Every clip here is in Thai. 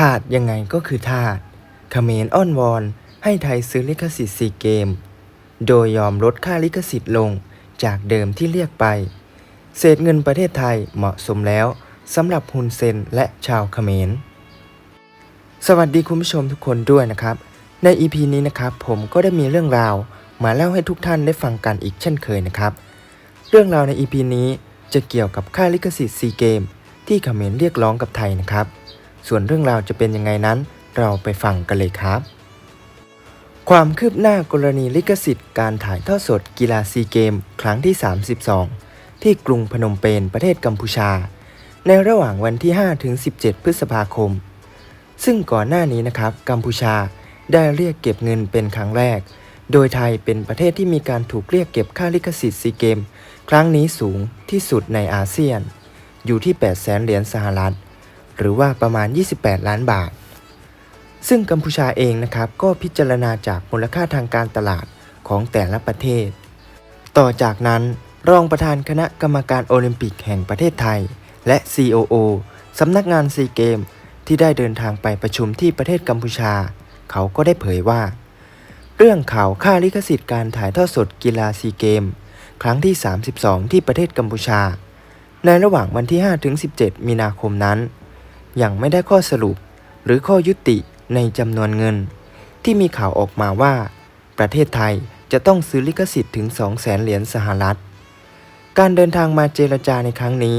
ขาดยังไงก็คือทาดเขมรอ้อนวอน ให้ไทยซื้อลิขสิทธิ์ซีเกม โดยยอมลดค่าลิขสิทธิ์ลงจากเดิมที่เรียกไป เศษเงินประเทศไทยเหมาะสมแล้วสำหรับฮุนเซนและชาวเขมร สวัสดีคุณผู้ชมทุกคนด้วยนะครับ ใน EP นี้นะครับผมก็ได้มีเรื่องราวมาเล่าให้ทุกท่านได้ฟังกันอีกเช่นเคยนะครับ เรื่องราวใน EP นี้จะเกี่ยวกับค่าลิขสิทธิ์ซีเกมที่เขมรเรียกร้องกับไทยนะครับ ส่วนเรื่องราวจะเป็นยังไงนั้น เราไปฟังกันเลยครับ ความคืบหน้ากรณีลิขสิทธิ์การถ่ายทอดสดกีฬาซีเกม ครั้งที่ 32 ที่กรุงพนมเปญประเทศกัมพูชา ในระหว่างวันที่ 5 ถึง 17 พฤษภาคม ซึ่งก่อนหน้านี้นะครับ กัมพูชาได้เรียกเก็บเงินเป็นครั้งแรก โดยไทยเป็นประเทศที่มีการถูกเรียกเก็บค่าลิขสิทธิ์ซีเกม ครั้งนี้สูงที่สุดในอาเซียน อยู่ที่8แสนเหรียญสหรัฐ หรือว่าประมาณ 28 ล้านบาท ซึ่งกัมพูชาเองนะครับก็พิจารณาจากมูลค่าทางการตลาดของแต่ละประเทศ ต่อจากนั้นรองประธานคณะกรรมการโอลิมปิกแห่งประเทศไทย และ COO สำนักงานซีเกมที่ได้เดินทางไปประชุมที่ประเทศกัมพูชา เขาก็ได้เผยว่า เรื่องข่าวค่าลิขสิทธิ์การถ่ายทอดสดกีฬาซีเกม ครั้งที่ 32 ที่ประเทศกัมพูชา ในระหว่างวันที่5ถึง17 มีนาคมนั้น ยังไม่ได้ข้อสรุป หรือข้อยุติในจำนวนเงิน ที่มีข่าวออกมาว่า ประเทศไทยจะต้องซื้อลิขสิทธิ์ถึง 2 0 0 0 0 0เหรียญสหรัฐ การเดินทางมาเจรจาในครั้งนี้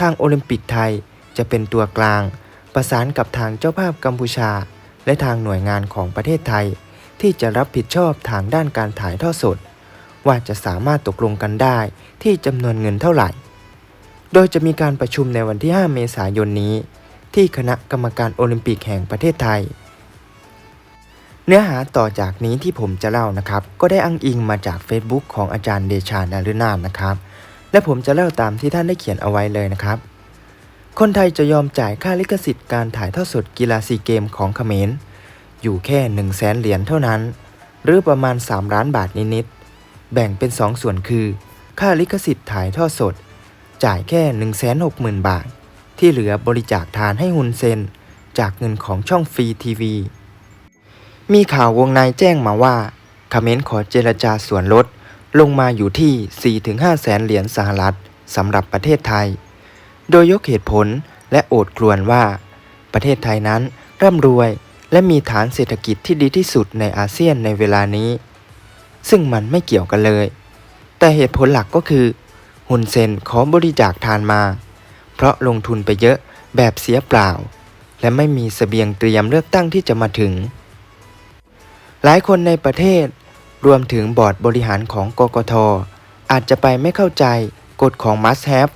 ทางโอลิมปิกไทยจะเป็นตัวกลาง ประสานกับทางเจ้าภาพกัมพูชา และทางหน่วยงานของประเทศไทย ที่จะรับผิดชอบทางด้านการถ่ายทอดสด ว่าจะสามารถตกลงกันได้ที่จำนวนเงินเท่าไหร่ โดยจะมีการประชุมในวันที่ 5 เมษายนนี้ ที่คณะกรรมการโอลิมปิกแห่งประเทศไทย เนื้อหาต่อจากนี้ที่ผมจะเล่านะครับ ก็ได้อ้างอิงมาจาก Facebook ของอาจารย์เดชานารุนามนะครับ และผมจะเล่าตามที่ท่านได้เขียนเอาไว้เลยนะครับ คนไทยจะยอมจ่ายค่าลิขสิทธิ์การถ่ายทอดสดกีฬาซีเกมของเขมรอยู่แค่1 0 0 0 0แสนเหรียญเท่านั้น หรือประมาณ 3 ล้านบาทนิดๆแบ่งเป็น 2 ส่วนคือ ค่าลิขสิทธิ์ถ่ายทอดสด จ่ายแค่ 160,000 บาท ที่เหลือบริจาคทานให้ฮุนเซน จากเงินของช่องฟรีทีวี มีข่าววงในแจ้งมาว่าคาเมรขอเจรจาส่วนลดลงมาอยู่ที่ 4-5 แสนเหรียญสหรัฐสำหรับประเทศไทย โดยยกเหตุผลและโอดครวญว่า ประเทศไทยนั้นร่ำรวยและมีฐานเศรษฐกิจที่ดีที่สุดในอาเซียนในเวลานี้ ซึ่งมันไม่เกี่ยวกันเลย แต่เหตุผลหลักก็คือฮุนเซนขอบริจาคทานมา ราะลงทุนไปเยอะแบบเสียเปล่า และไม่มีเสบียงเตรียมเลือกตั้งที่จะมาถึง หลายคนในประเทศ รวมถึงบอร์ดบริหารของกกทอาจจะไปไม่เข้าใจกฎของ must have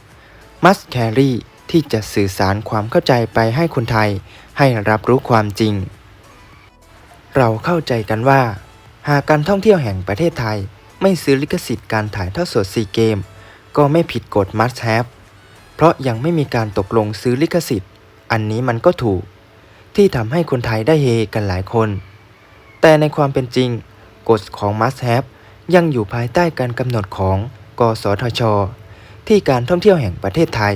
must carry ที่จะสื่อสารความเข้าใจไปให้คนไทยให้รับรู้ความจริง เราเข้าใจกันว่า หากการท่องเที่ยวแห่งประเทศไทย ไม่ซื้อลิขสิทธิ์การถ่ายทอดสดซีเกม ก็ไม่ผิดกฎ must have เพราะยังไม่มีการตกลงซื้อลิขสิทธิ์ อันนี้มันก็ถูก ที่ทำให้คนไทยได้เฮกันหลายคน แต่ในความเป็นจริง กฎของ must have ยังอยู่ภายใต้การกำหนดของ กสทช ที่การท่องเที่ยวแห่งประเทศไทย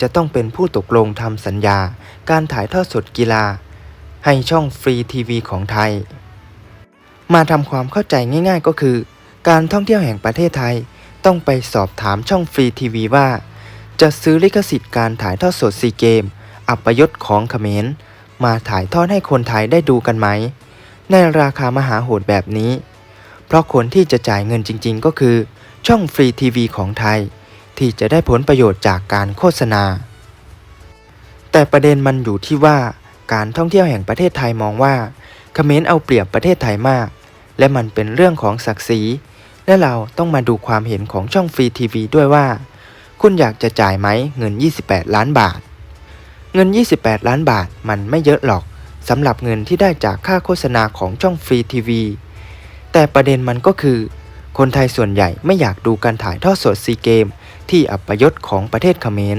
จะต้องเป็นผู้ตกลงทำสัญญา การถ่ายทอดสดกีฬา ให้ช่องฟรีทีวีของไทย มาทำความเข้าใจง่าย ๆ ก็คือ การท่องเที่ยวแห่งประเทศไทย ต้องไปสอบถามช่องฟรีทีวีว่า จะซื้อลิขสิทธิ์การถ่ายทอดสดซีเกม อัปยศของเขมรมาถ่ายทอดให้คนไทยได้ดูกันไหม ในราคามหาโหดแบบนี้ เพราะคนที่จะจ่ายเงินจริงๆ ก็คือ ช่องฟรีทีวีของไทย ที่จะได้ผลประโยชน์จากการโฆษณา แต่ประเด็นมันอยู่ที่ว่าการท่องเที่ยวแห่งประเทศไทยมองว่าเขมรเอาเปรียบประเทศไทยมาก และมันเป็นเรื่องของศักดิ์ศรีและเราต้องมาดูความเห็นของช่องฟรีทีวีด้วยว่า คุณอยากจะจ่ายไหมเงิน 28 ล้านบาท เงิน 28 ล้านบาทมันไม่เยอะหรอกสำหรับเงินที่ได้จากค่าโฆษณาของช่องฟรีทีวี แต่ประเด็นมันก็คือ คนไทยส่วนใหญ่ไม่อยากดูการถ่ายทอดสดซีเกม ที่อัปยศของประเทศเขมร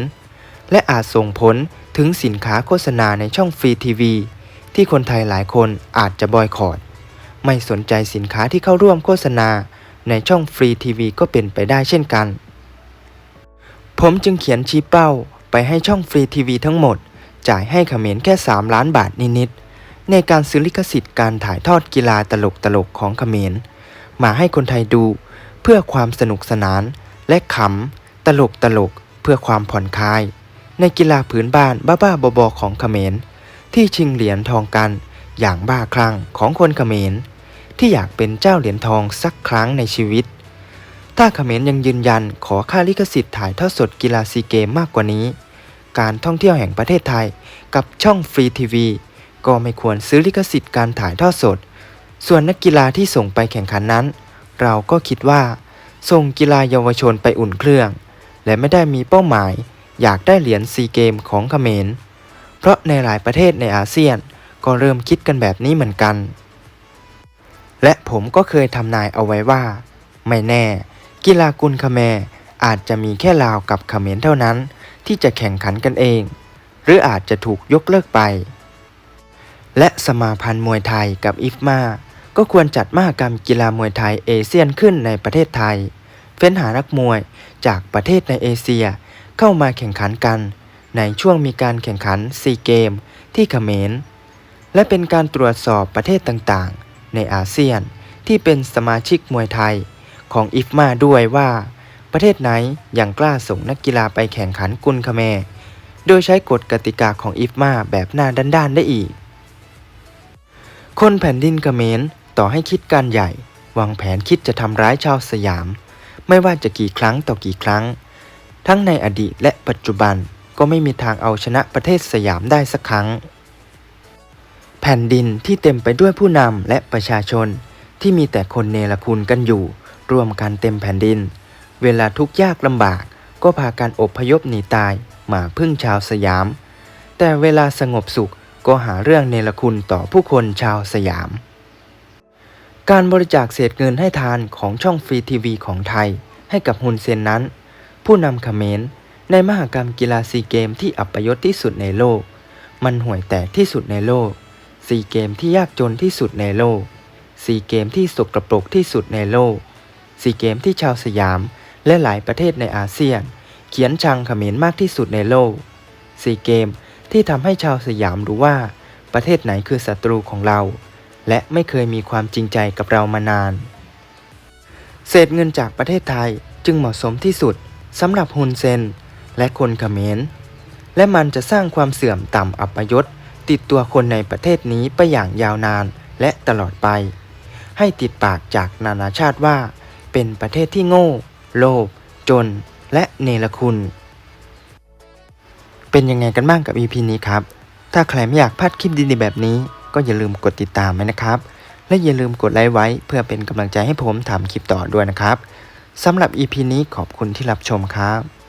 และอาจส่งผลถึงสินค้าโฆษณาในช่องฟรีทีวีที่คนไทยหลายคนอาจจะบอยคอรดไม่สนใจสินค้าที่เข้าร่วมโฆษณาในช่องฟรีทีวีก็เป็นไปได้เช่นกัน ผมจึงเขียนชี้เป้าไปให้ช่องฟรีทีวีทั้งหมด จ่ายให้ขเขมรแค่ 3 ล้านบาทนิดๆในการซื้อลิขสิทธิ์การถ่ายทอดกีฬาตลกๆของขเขมร มาให้คนไทยดู เพื่อความสนุกสนาน และขำตลกตลกๆเพื่อความผ่อนคลาย ในกีฬาผืนบ้านบ้าๆบอๆของขเขมร ที่ชิงเหรียญทองกันอย่างบ้าคลั่งของคนขเขมร ที่อยากเป็นเจ้าเหรียญทองสักครั้งในชีวิต ถ้าเขมรยังยืนยันขอค่าลิขสิทธิ์ถ่ายทอดสดกีฬาซีเกมมากกว่านี้ การท่องเที่ยวแห่งประเทศไทยกับช่องฟรีทีวีก็ไม่ควรซื้อลิขสิทธิ์การถ่ายทอดสด ส่วนนักกีฬาที่ส่งไปแข่งขันนั้น เราก็คิดว่า ส่งกีฬาเยาวชนไปอุ่นเครื่อง และไม่ได้มีเป้าหมาย อยากได้เหรียญซีเกมของเขมร เพราะในหลายประเทศในอาเซียนก็เริ่มคิดกันแบบนี้เหมือนกัน และผมก็เคยทำนายเอาไว้ว่า ไม่แน่ กีฬากุลคแมร์อาจจะมีแค่ลาวกับเขมรเท่านั้น ที่จะแข่งขันกันเอง หรืออาจจะถูกยกเลิกไป และสมาพันธ์มวยไทยกับอิฟมาก็ควรจัดมหกรรมกีฬามวยไทยเอเชียนขึ้นในประเทศไทย เฟ้นหานักมวยจากประเทศในเอเชียเข้ามาแข่งขันกัน ในช่วงมีการแข่งขันซีเกมที่เขมร และเป็นการตรวจสอบประเทศต่างๆ ในอาเซียนที่เป็นสมาชิกมวยไทย ของอิฟมาด้วยว่า ประเทศไหนยังกล้าส่งนักกีฬาไปแข่งขันกุลคแมร์โดยใช้กฎกติกาของอิฟมาแบบหน้าด้านๆได้อีก คนแผ่นดินกเมรต่อให้คิดการใหญ่ วางแผนคิดจะทำร้ายชาวสยาม ไม่ว่าจะกี่ครั้งต่อกี่ครั้ง ทั้งในอดีตและปัจจุบันก็ไม่มีทางเอาชนะประเทศสยามได้สักครั้ง แผ่นดินที่เต็มไปด้วยผู้นำและประชาชนที่มีแต่คนเนรคุณกันอยู่ รวมกันเต็มแผ่นดิน เวลาทุกยากลำบากก็พากันอบพยพหนีตายมาพึ่งชาวสยาม แต่เวลาสงบสุขก็หาเรื่องเนรคุณต่อผู้คนชาวสยาม การบริจาคเศษเงินให้ทานของช่องฟรีทีวีของไทยให้กับฮุนเซนนั้น ผู้นำเขมรในมหกรรมกีฬาซีเกมที่อัปยศที่สุดในโลก มันห่วยแตกที่สุดในโลกซีเกมที่ยากจนที่สุดในโลกซีเกมที่สกรปรกที่สุดในโลก ซีเกมที่ชาวสยาม และหลายประเทศในอาเซียน เขียนชังเขมรมากที่สุดในโลกซีเกมที่ทำให้ชาวสยามรู้ว่า ประเทศไหนคือศัตรูของเรา และไม่เคยมีความจริงใจกับเรามานาน เศษเงินจากประเทศไทยจึงเหมาะสมที่สุดสำหรับฮุนเซน และคนเขมรและมันจะสร้างความเสื่อมต่ำอัปยศติดตัวคนในประเทศนี้ไปอย่างยาวนานและตลอดไป ให้ติดปากจากนานาชาติว่า เป็นประเทศที่โง่ โลภจน และเนรคุณ เป็นยังไงกันบ้างกับ EP นี้ครับ ถ้าใครไม่อยากพลาดคลิปดีๆแบบนี้ ก็อย่าลืมกดติดตามไว้นะครับ และอย่าลืมกดไลค์ไว้เพื่อเป็นกำลังใจให้ผมทำคลิปต่อด้วยนะครับสำหรับ EP นี้ขอบคุณที่รับชมครับ